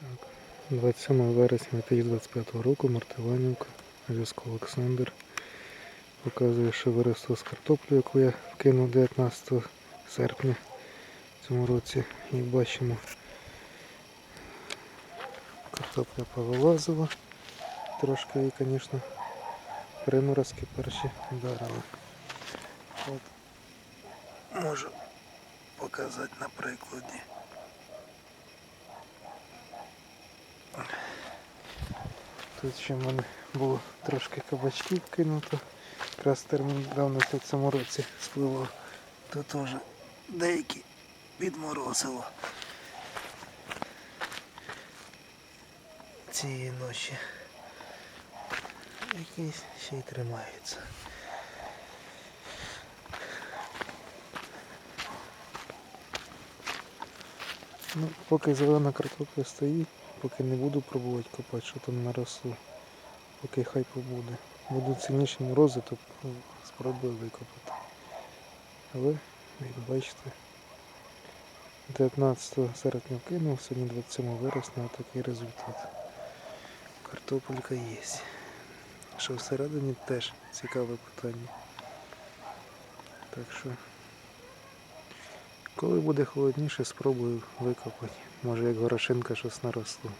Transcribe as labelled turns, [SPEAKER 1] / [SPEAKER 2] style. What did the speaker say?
[SPEAKER 1] Так, 27 вересня 2025 року Мартиванівка, зв'язку Олександр. Показує, що виросло з картоплю, яку я вкинув 19 серпня в цьому році. І бачимо, картопля повилазила. Трошки її, звісно, приморозки перші вдарили. От можу показати на прикладі. Тут ще в мене було трошки кабачків кинуто. Якраз термін давності в цьому році спливав. Тут теж деякі підморозило. Цієї ночі. Якісь ще й тримаються. Ну, поки зелена картопля стоїть, поки не буду пробувати копати, що там наросло. Поки хай побуде. Будуть сильніші морози, то спробую викопати. Але, як бачите, 19 серпня кинув, сьогодні 27 вересня такий результат. Картопелька є. Що всередині теж цікаве питання. Так що, коли буде холодніше, спробую викопати. Може як горошинка щось наросло.